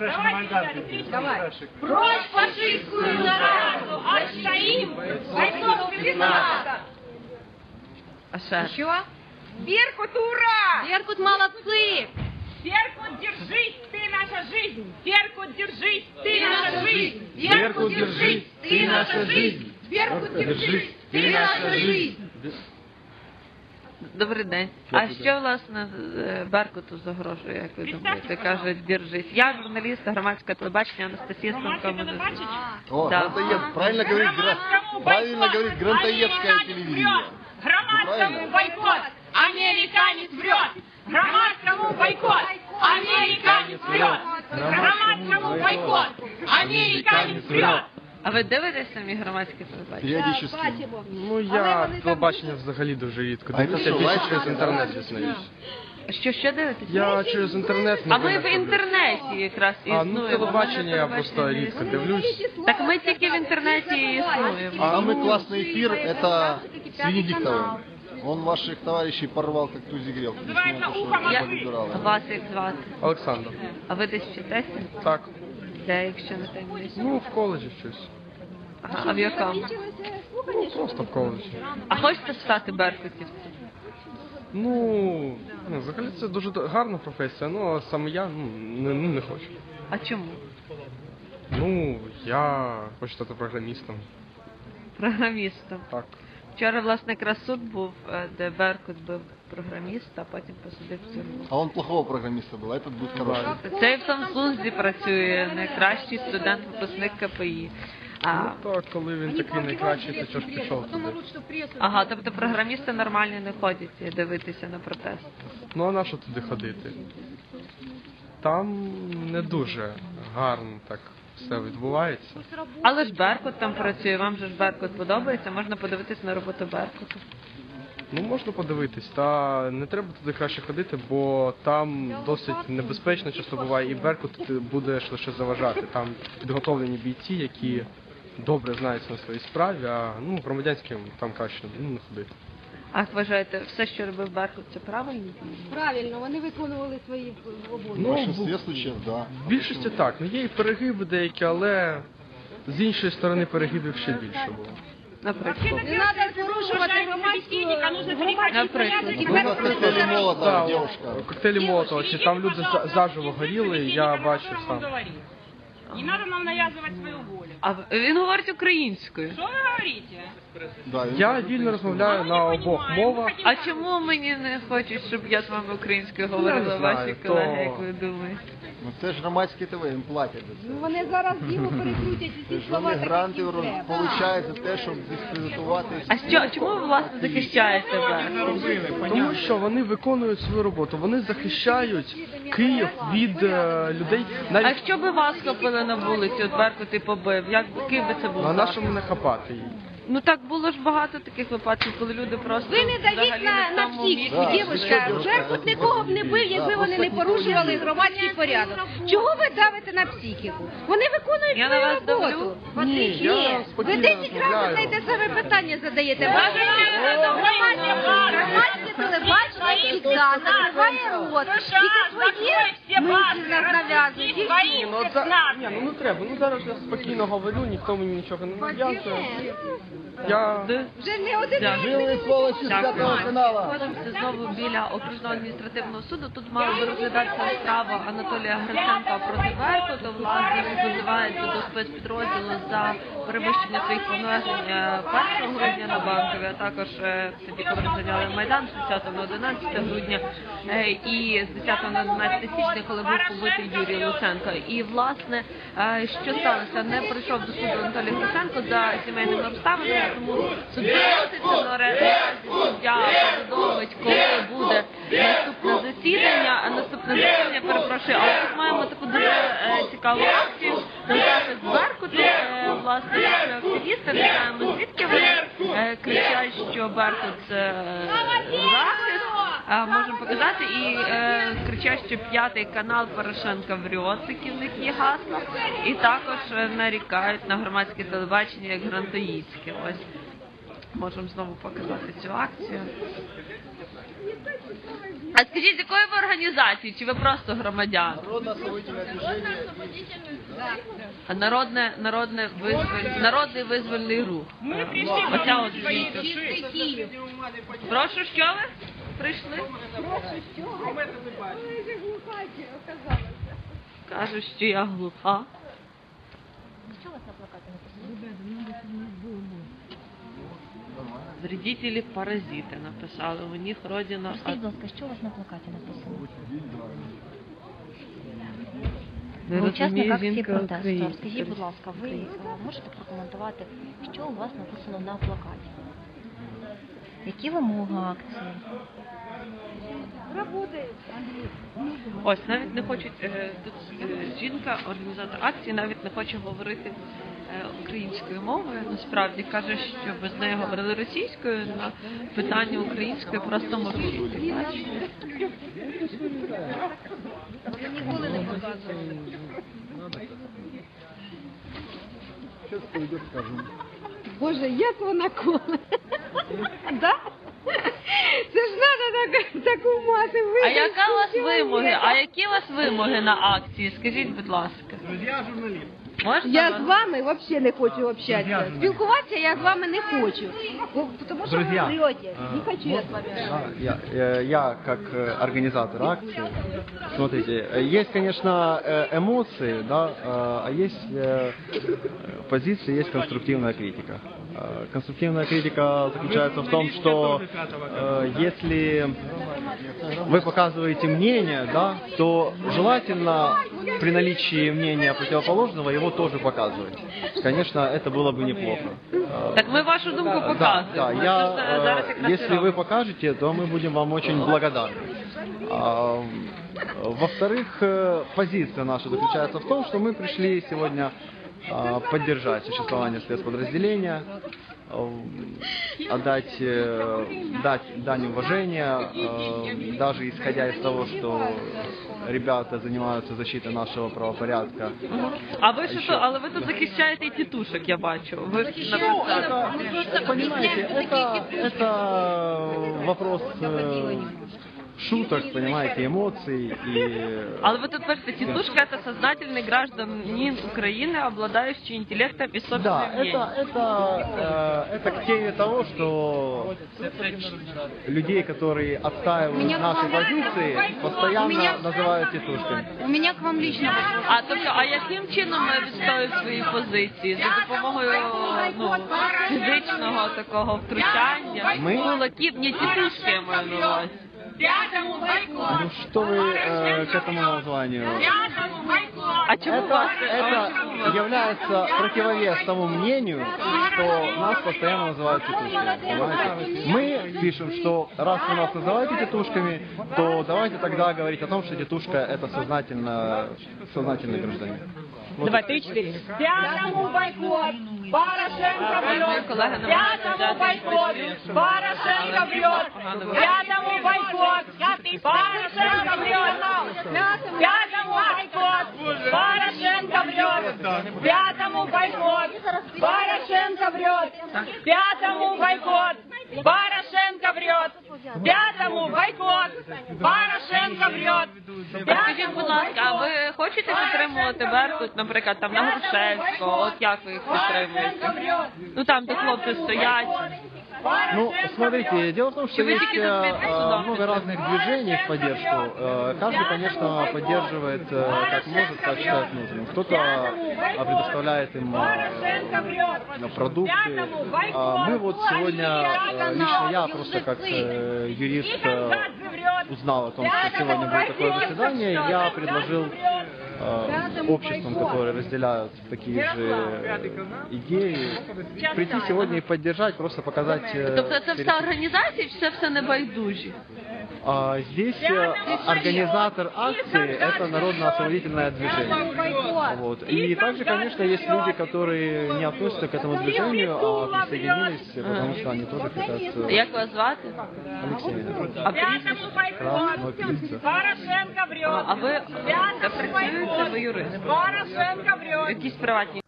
Давай. Прочь фашистскую заразу! Отстоим бойцовский знак! А ще? Що? Беркут, ура! Беркут молодці! Беркут, держись, ты наша жизнь! Беркут, держись, ты наша жизнь! Беркут, держись, ты наша жизнь! Беркут, держись, ты наша жизнь! Добрий день. А що власне е, Беркуту загрожує, як ви думаєте? Кажуть, держись. Я журналіст громадського телебачення Анастасія Станко. мене звуть. О, Да. грантоед, правильно говорит, гра- правильно говорит грантоедское телевидение. Громадскому бойкот! Американец врет! Громадскому бойкот! Американец врет! Громадскому бойкот! Американец врет! А ви дивитесь самі громадське телебачення? Периодически. Ну я телебачення взагалі дуже рідко А це дивлюся, що, більше лайк? через інтернет дізнаюсь. Що ще дивитесь? Я через інтернет не А ви в дивлюсь. інтернеті якраз А, ну існуєте. телебачення я Ми просто телебачення не рідко існуємо. дивлюсь. Так ми тільки в інтернеті і існуємо. Самый классный эфир это с Венедиктовым. Он ваших товарищей порвал как тузи грел. Называется «Ухо Я выбирала. вас як звати? Олександр. А ви десь вчитеся? Так. Де, якщо не таємниця? Ну в коледжі щось. Ага, а в якому? Ну просто в коледжі. А хочете стати беркутівцем? Ну, ну взагалі це дуже гарна професія, ну а саме я ну, не, ну, не хочу. А чому? Ну, я хочу стати програмістом. Програмістом. Так. Вчора, власне, якраз суд був, е, де Беркут бив програміста, а потім посадив в тюрму. А он плохого программиста был, а этот будет хороший. Цей в Самсунзі працює найкращий студент випускник КПІ. А, Ну так, коли він такий найкращий, то чого ж пішов туди. ага, тобто програмісти нормальні не ходять дивитися на протест. Ну а на що туди ходити? Там не дуже гарно так все відбувається. Але ж Беркут там працює, вам же ж Беркут подобається, можна подивитись на роботу Беркуту. Ну можна подивитись, та не треба туди краще ходити, бо там досить небезпечно часто буває, і Беркут ти будеш лише заважати. Там підготовлені бійці, які добре знаються на своїй справі, а ну громадянським там краще ну, не ходити. А як вважаєте, все, що робив Беркут, це правильні? Правильно, вони виконували свої обов'язки. В Ну, да. В більшості так, ну є і перегиби деякі, але з іншої сторони перегибів ще більше було. Наприклад. Не треба порушувати громадську Наприклад. Вы на Молотова, Так, коктейлі Молотова, чи там люди за- заживо горіли, я бачив сам. Не надо нам навязывать свою волю. А він говорить українською. Что вы говорите? Да, Я вільно розмовляю на обох мовах. А чому мені не хочуть, щоб я з вами українською говорила знаю, ваші то- колеги, як ви думаєте? Ну це ж громадське ТВ, їм платять за це. Вони зараз йому перекрутять усі ж слова вони так, гранти як їм треба. получають за те, щоб дискредитувати. А що, чому ви власне захищаєте Беркут? Тому що вони виконують свою роботу, вони захищають Київ від е, людей. А Навіть якщо би вас схопили на вулиці, от Беркут і побив, як би ким би це був? на нашому не хапати її. Ну так було ж багато таких випадків, коли люди просто Ви не давіть взагалі на, не в на тому психіку, Да, дівчинка. Беркут нікого б не бив, якби Да, вони не порушували громадський порядок. Чого ви давите на психіку? Вони виконують Я на свою вас давлю? роботу. Ні, я ви спокійно 10 разів розмовляю. те саме питання задаєте. Громадське громадське завжди закриває рот. Тільки свої мислі нас нав'язують. і все. Ну, от за... Ні, ну не треба. Ну зараз я спокійно говорю, ніхто мені нічого не нав'язує. Я Вже не один Дякую. Жили сволочі з п'ятого канала. Знаходимося знову біля окружного адміністративного суду. Тут мала би розглядатися справа Анатолія Гриценка проти Беркута. Власне він позивається до спецпідрозділу за перевищення своїх повноважень е, 1 грудня на банкові, а також е, тоді, коли розганяли майдан з 10 на 11 грудня е, і з 10 на 11 січня, коли був побитий Юрій Луценко. І власне, е, що сталося? Не прийшов до суду Анатолій Гриценко за сімейними обставинами, тому суд виноситься наразі суддя повідомить, коли буде наступне засідання. Наступне засідання, перепрошую, але тут маємо таку дуже е, цікаву акцію. Беркуту, е, власне, активісти, не знаємо звідки вони кричать, що Беркут захист. А, можемо показати і е, кричать, що п'ятий канал Порошенка врет, такі в них є гасло, і також е, нарікають на громадське телебачення як грантоїдське. Ось можемо знову показати цю акцію. А скажіть, з якої ви організації? Чи ви просто громадяни? Народно-освободительное движение. А Народне, народне визволь, народний визвольний рух. Мы пришли Оця от жінка. Прошу, що ви прийшли? Кажуть, що я глуха. Що вас на плакаті написано? Вредителі паразити написали. У них родина. Скажіть, будь ласка, що у вас на плакаті написано? Ви учасник акції протесту. Скажіть, будь ласка, ви е, можете прокоментувати, що у вас написано на плакаті? Які вимоги акції? Ось навіть не хочуть е, тут е, жінка, організатор акції, навіть не хоче говорити е, українською мовою. Насправді каже, що без неї говорили російською на питання українською просто мовчить. Ніколи не показували. Сейчас пойдет, скажем. Боже, як вона коле. Да? Це ж треба так, таку мати А яка у вас вимоги? А які у вас вимоги на акції? Скажіть, будь ласка. Можна Я вас? з вами взагалі не хочу общатися. Спілкуватися я з вами не хочу. Бо- Тому що ви Друзья, врете. Не хочу я з вами. Да, я, э, я как э, организатор акции, смотрите, э, есть, конечно, э, эмоции, да, э, а есть э, позиции, есть конструктивная критика. Э, Конструктивная критика заключается в том, что э, если вы показываете мнение, да, то желательно при наличии мнения противоположного его тоже показывать. Конечно, это было бы неплохо. Э, Так ми вашу думку да, показуємо. да, Ми я, э, если вы покажете, то мы будем вам очень благодарны. Во-вторых, э, позиция наша заключается в том, что мы пришли сегодня поддержать существование спецподразделения, э, отдать э, дать дань уважения, э, даже исходя из того, что ребята занимаются защитой нашего правопорядка. А ви що, Ще. але ви тут захищаєте і тітушок, я бачу. Ви ж написали. Понимаете, это, это вопрос э, шуток, понимаете, эмоций и... Але ви тут пишете, тітушка это сознательный гражданин Украины, обладающий интеллектом и Да, собственным мнением. это, это, э, это к теме того, что людей, которые отстаивают Меня наши главное- позиции, постоянно Меня- называют тетушками. У мене к вам лично вопрос. А тобто, а яким чином ми відстоюємо свої позиції? За допомогою ну, фізичного такого втручання? Ми? Кулаків, не тітушки я маю на увазі. Ну что вы э, к этому названию? Пятому бойкот. А Это, вас? это является противовес тому мнению, что нас постоянно называют тетушками. Понимаете? Мы пишем, что раз вы нас называете тетушками, то давайте тогда говорить о том, что тетушка это сознательно, сознательный гражданин. Вот Давай, три, четыре. Пятому бойкот. Порошенко Мої врет. колеги намагаються Пятому взяти бойкот. інтерв'ю. Порошенко врет. Пятому бойкот. Порошенко врет. Пятому бойкот. Порошенко врет. Пятому бойкот. Порошенко врет. Пятому бойкот. Порошенко врет. Пятому бойкот. Порошенко врет. Скажіть, будь ласка, а ви хочете підтримувати Беркут, наприклад, там на Грушевського? От як ви їх підтримуєте? Ну там, де хлопці стоять. Ну, смотрите, дело в том, что есть э, много разных движений в поддержку. Э, Каждый, конечно, поддерживает э, как может, как считает нужным. Кто-то предоставляет им продукты. А Мы вот сегодня, лично я просто как юрист узнал о том, что сегодня будет такое заседание, я предложил э, обществам, которые разделяют такие же идеи, прийти сегодня и поддержать, просто показать... э, Тобто це все перед- організації чи це все небайдужі? А, Здесь э, организатор акции – это народно-освободительное движение. Вот. И также, конечно, есть люди, которые не относятся к этому движению, а присоединились, потому что они тоже хотят... э, Як вас звати? Алексей. А прізвище? Красного певца. Порошенко А врет. ви де працюєте, ви юрист? Порошенко врет. Якісь приватні